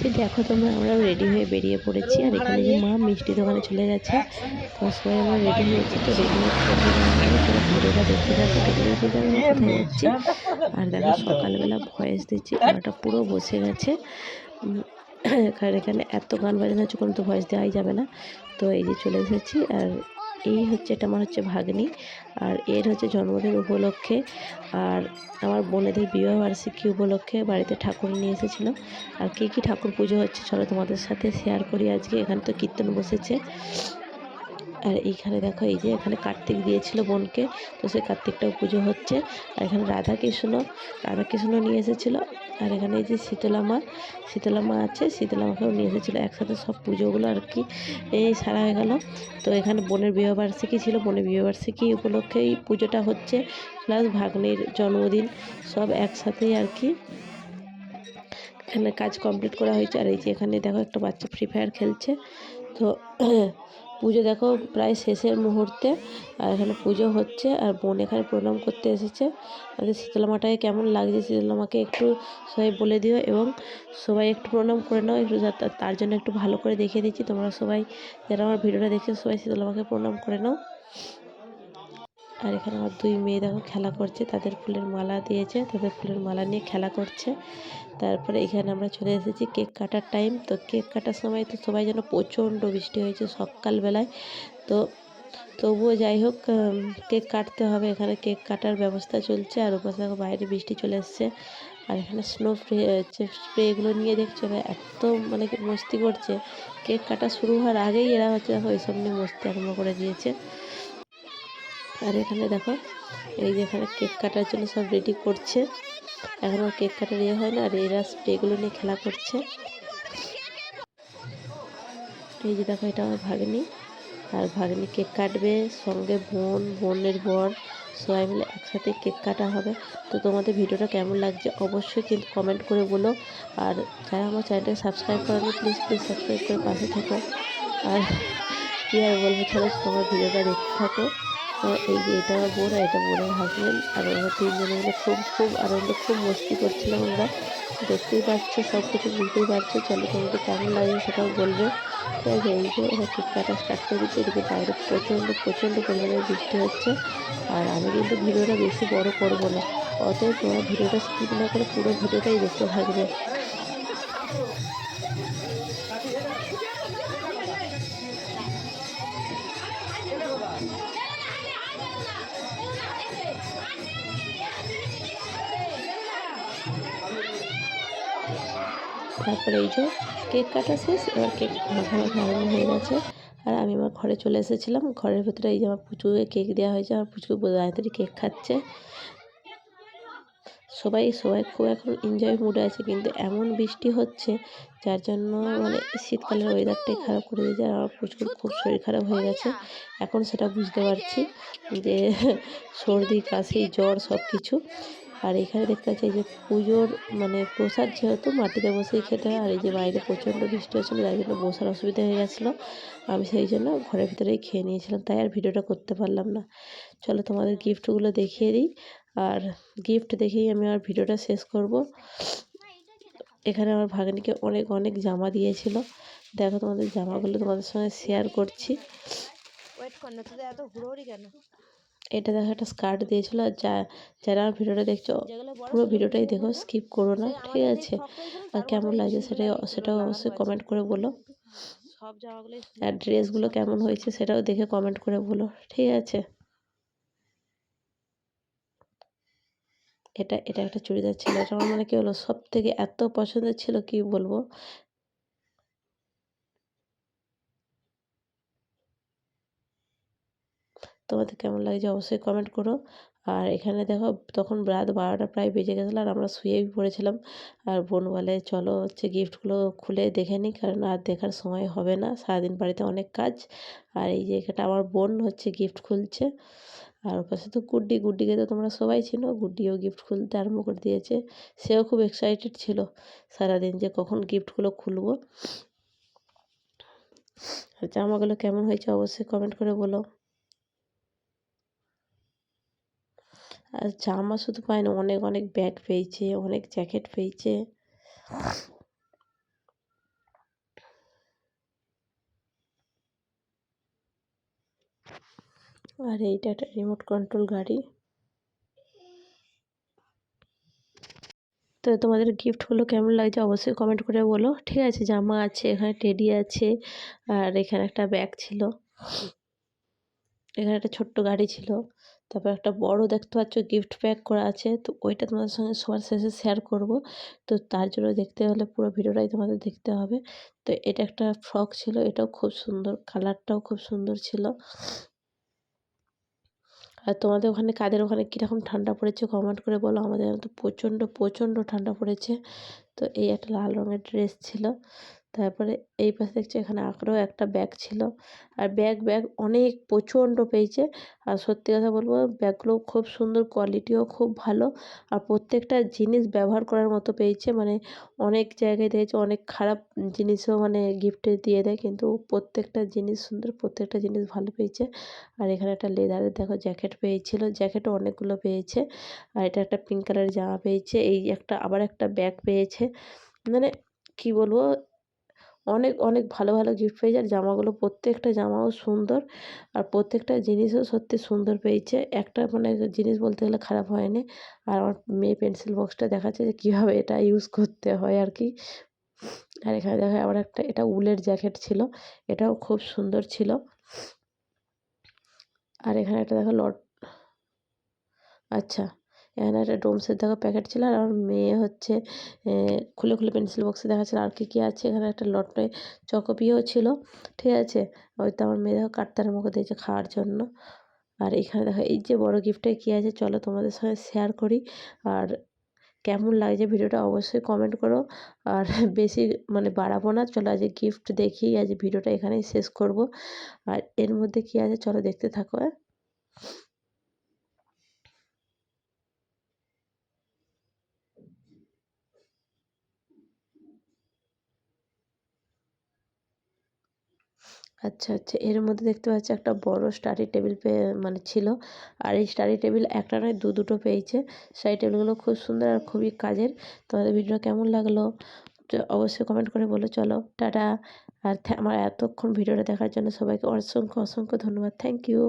যে দেখো তোমরা, আমরা রেডি হয়ে বেরিয়ে পড়েছি। আর এখানে যে মা মিষ্টি দোকানে চলে গেছে, তো সবাই আমরা রেডি হয়েছি। তো রেডি ভিডিওটা যাচ্ছি। আর দেখো, সকালবেলা ভয়েস দিচ্ছি ওটা পুরো বসে গেছে। কারণ এখানে এত গান বাজানো হচ্ছে, কোনো তো ভয়েস দেওয়াই যাবে না। তো এই যে চলে এসেছি, আর এই হচ্ছে এটা আমার হচ্ছে ভাগ্নি আর এর হচ্ছে জন্মদিন উপলক্ষে আর আমার বোনেদের বিবাহবার্ষিকী উপলক্ষে বাড়িতে ঠাকুর নিয়ে এসেছিলাম আর কী কী ঠাকুর পুজো হচ্ছে চলো তোমাদের সাথে শেয়ার করি আজকে। এখানে তো কীর্তন বসেছে। আর এইখানে দেখো, এই যে এখানে কার্তিক দিয়েছিল বোনকে, তো সেই কার্তিকটাও পুজো হচ্ছে। আর এখানে রাধা কৃষ্ণ রাধা কৃষ্ণ নিয়ে এসেছিল। আর এখানে এই যে শীতলা মা শীতলা মা আছে শীতলা মাকেও নিয়ে এসেছিল। একসাথে সব পুজোগুলো আর কি, এই সারা হয়ে গেল। তো এখানে বোনের বিবাহবার্ষিকী ছিল। বোনের বিবাহবার্ষিকী উপলক্ষে এই পুজোটা হচ্ছে। প্লাস ভাগ্নির জন্মদিন, সব একসাথেই আর কি এখানে কাজ কমপ্লিট করা হয়েছে। আর এই যে এখানে দেখো একটা বাচ্চা ফ্রি ফায়ার খেলছে। তো পুজো দেখো প্রায় শেষের মুহূর্তে। আর এখানে পুজো হচ্ছে, আর বোন এখানে প্রণাম করতে এসেছে। আমাদের শীতলা মাটাকে কেমন লাগছে শীতলা মাকে একটু সবাই বলে দিও এবং সবাই একটু প্রণাম করে নাও, একটু তার জন্য একটু ভালো করে দেখিয়ে দিচ্ছি। তোমরা সবাই যারা আমার ভিডিওটা দেখছ, সবাই শীতলা মাকে প্রণাম করে নাও। আর এখানে আমার দুই মেয়ে দেখো খেলা করছে, তাদের ফুলের মালা দিয়েছে, তাদের ফুলের মালা নিয়ে খেলা করছে। তারপরে এখানে আমরা চলে এসেছি কেক কাটার টাইম তো কেক কাটার সময় তো সবাই যেন প্রচণ্ড বৃষ্টি হয়েছে সকালবেলায়। তো তবুও যাই হোক কেক কাটতে হবে। এখানে কেক কাটার ব্যবস্থা চলছে আর ওপাশে বাইরে বৃষ্টি চলে এসছে। আর এখানে স্নো স্প্রে স্প্রেগুলো নিয়ে দেখছ এরা এত মানে কি মস্তি করছে। কেক কাটা শুরু হওয়ার আগেই এরা হচ্ছে দেখো এইসব নিয়ে মস্তি আরম্ভ করে দিয়েছে। আর এখানে দেখো, এই যে এখানে কেক কাটার জন্য সব রেডি করছে। এখনও কেক কাটার ইয়ে হয় না, আর এরা স্প্রেগুলো নিয়ে খেলা করছে। এই যে দেখো, এটা আমার ভাগ্নি। আর ভাগ্নি কেক কাটবে, সঙ্গে বোন, বোনের বর, সবাই মিলে একসাথে কেক কাটা হবে। তো তোমাদের ভিডিওটা কেমন লাগছে অবশ্যই কিন্তু কমেন্ট করে বলো। আর যারা আমার চ্যানেলটাকে সাবস্ক্রাইব করেনি প্লিজ প্লিজ সাবস্ক্রাইব করে পাশে থাকো। আর কী আর বলব, চলো তোমার ভিডিওটা দেখতে থাকো। এই যে এটা আমার বোন এটা বোনের হাজবেন্ড আর আমরা তিনজনে মিলে খুব খুব আনন্দ, খুব মস্তি করছিলাম আমরা। দেখতেই পাচ্ছ সব কিছু বুঝতেই পারছ। চলো তোমাদের কেমন লাগে সেটাও বলবে। তো এই যে যে কেক কাটা স্টার্ট করে দিচ্ছে, এদিকে বাইরে প্রচণ্ড প্রচণ্ড পরিমাণে বৃষ্টি হচ্ছে। আর আমি কিন্তু ভিডিওটা বেশি বড় করব না। অতএব তোমরা ভিডিওটা স্কিপ না করে পুরো ভিডিওটাই দেখতে থাকবে। তারপরে এই যে কেক কাটা শেষ, এবার কেক মাখা মাখা হয়ে গেছে। আর আমি আমার ঘরে চলে এসেছিলাম, ঘরের ভেতরে এই যে আমার পুচুকে কেক দেওয়া হয়েছে, আমার পুচু তাড়াতাড়ি কেক খাচ্ছে। সবাই সবাই খুব এখন এনজয় মুডে আছে, কিন্তু এমন বৃষ্টি হচ্ছে, যার জন্য মানে শীতকালের ওয়েদারটাই খারাপ করে দিয়েছে, আর আমার প্রচুর খুব শরীর খারাপ হয়ে গেছে। এখন সেটা বুঝতে পারছি যে সর্দি, কাশি, জ্বর সব কিছু আর এখানে দেখতে পাচ্ছি এই যে পুজোর মানে প্রসাদ যেহেতু মাটিতে বসেই খেতে হয়, আর এই যে বাইরে প্রচণ্ড বৃষ্টি হচ্ছিল, যার জন্য বসার অসুবিধা হয়ে গেছিল। আমি সেই জন্য ঘরের ভিতরেই খেয়ে নিয়েছিলাম, তাই আর ভিডিওটা করতে পারলাম না। চলো তোমাদের গিফটগুলো দেখিয়ে দিই, আর গিফট দেখেই আমি আমার ভিডিওটা শেষ করব। এখানে আমার ভাগ্নিকে অনেক অনেক জামা দিয়েছিল। দেখো তোমাদের জামাগুলো তোমাদের সঙ্গে শেয়ার করছি। ওয়েট কর না এত হুড়োহুড়ি কেন? এটা দেখো একটা স্কার্ট দিয়েছিল। আর যা যারা আমার ভিডিওটা দেখছ পুরো ভিডিওটাই দেখো স্কিপ করো না ঠিক আছে? আর কেমন লাগছে সেটাই সেটাও অবশ্যই কমেন্ট করে বলো। সব জামাগুলোই আর ড্রেসগুলো কেমন হয়েছে সেটাও দেখে কমেন্ট করে বলো ঠিক আছে? এটা এটা একটা চুড়িদার ছিল এটা আমার মানে কি হলো সব থেকে এত পছন্দের ছিল কি বলব? তোমাদের কেমন লাগছে অবশ্যই কমেন্ট করো। আর এখানে দেখো, তখন রাত বারোটা প্রায় বেজে গেছিল আর আমরা শুয়েই পড়েছিলাম। আর বোন বলে, চলো হচ্ছে গিফটগুলো খুলে দেখে নিই, কারণ আর দেখার সময় হবে না। সারাদিন বাড়িতে অনেক কাজ। আর এই যে এটা আমার বোন হচ্ছে গিফট খুলছে। আর ওর পাশে তো গুড্ডি, গুড্ডিকে তো তোমরা সবাই চিনো। গুড্ডিও গিফট খুলতে আরম্ভ করে দিয়েছে। সেও খুব এক্সাইটেড ছিল সারাদিন যে কখন গিফটগুলো খুলবো। জামাগুলো কেমন হয়েছে অবশ্যই কমেন্ট করে বলো। আর জামা শুধু পায় না অনেক অনেক ব্যাগ পেয়েছে, অনেক জ্যাকেট পেয়েছে। আর এইটা একটা রিমোট কন্ট্রোল গাড়ি। তো তোমাদের গিফটগুলো কেমন লাগছে অবশ্যই কমেন্ট করে বলো। ঠিক আছে, জামা আছে, এখানে টেডি আছে, আর এখানে একটা ব্যাগ ছিল। এখানে একটা ছোট্ট গাড়ি ছিল। তারপর একটা বড় দেখতে পাচ্ছ গিফট প্যাক করা আছে, তো ওইটা তোমাদের সঙ্গে সবার শেষে শেয়ার করব। তো তার জন্য দেখতে হলে পুরো ভিডিওটাই তোমাদের দেখতে হবে। তো এটা একটা ফ্রক ছিল, এটাও খুব সুন্দর কালারটাও খুব সুন্দর ছিল। আর তোমাদের ওখানে কাদের ওখানে কীরকম ঠান্ডা পড়েছে কমেন্ট করে বলো, আমাদের তো প্রচণ্ড প্রচণ্ড ঠান্ডা পড়েছে। তো এই একটা লাল রঙের ড্রেস ছিল। তারপরে এই পাশে দেখছি এখানে আরও একটা ব্যাগ ছিল। আর ব্যাগ ব্যাগ অনেক প্রচণ্ড পেয়েছে। আর সত্যি কথা বলব ব্যাগগুলো খুব সুন্দর কোয়ালিটিও খুব ভালো। আর প্রত্যেকটা জিনিস ব্যবহার করার মতো পেয়েছে। মানে অনেক জায়গায় দেখেছি, অনেক খারাপ জিনিসও মানে গিফটে দিয়ে দেয়। কিন্তু প্রত্যেকটা জিনিস সুন্দর, প্রত্যেকটা জিনিস ভালো পেয়েছে। আর এখানে একটা লেদারের দেখো জ্যাকেট পেয়েছিল। জ্যাকেটও অনেকগুলো পেয়েছে। আর এটা একটা পিঙ্ক কালারের জামা পেয়েছে। এই একটা, আবার একটা ব্যাগ পেয়েছে। মানে কি বলব অনেক অনেক ভালো ভালো গিফট পেয়েছে আর জামাগুলো প্রত্যেকটা জামাও সুন্দর আর প্রত্যেকটা জিনিসও সত্যি সুন্দর পেয়েছে। একটা মানে জিনিস বলতে গেলে খারাপ হয়নি। আর আমার মেয়ে পেন্সিল বক্সটা দেখাচ্ছে যে কীভাবে এটা ইউজ করতে হয় আর কি। আর এখানে দেখা আবার একটা, এটা উলের জ্যাকেট ছিল। এটাও খুব সুন্দর ছিল। আর এখানে একটা দেখো লট আচ্ছা। এখানে একটা ডোমসের দেখো প্যাকেট ছিল আর আমার মেয়ে হচ্ছে খুলে খুলে পেন্সিল বক্সে দেখাচ্ছিল আর কী কী আছে। এখানে একটা লটে চকোপিও ছিল, ঠিক আছে? হয়তো আমার মেয়ে দেখো কাটতারের মুখে দিয়েছে খাওয়ার জন্য। আর এখানে দেখো এই যে বড় গিফটে কী আছে, চলো তোমাদের সঙ্গে শেয়ার করি। আর কেমন লাগছে ভিডিওটা অবশ্যই কমেন্ট করো। আর বেশি মানে বাড়াবো না, চলো আজ গিফট দেখি, আজ ভিডিওটা এখানেই শেষ করব। আর এর মধ্যে কী আছে, চলো দেখতে থাকো হ্যাঁ? আচ্ছা আচ্ছা। এর মধ্যে দেখতে পাচ্ছি একটা বড় স্টাডি টেবিল পেয়ে মানে ছিল। আর এই স্টাডি টেবিল একটা নয়, দু দুটো পেয়েছে। স্টাডি টেবিলগুলো খুব সুন্দর আর খুবই কাজের। তোমাদের ভিডিও কেমন লাগল? অবশ্যই কমেন্ট করে বলো। চলো, টাটা। আর আমার এতক্ষণ ভিডিওটা দেখার জন্য সবাইকে অসংখ্য অসংখ্য ধন্যবাদ। Thank you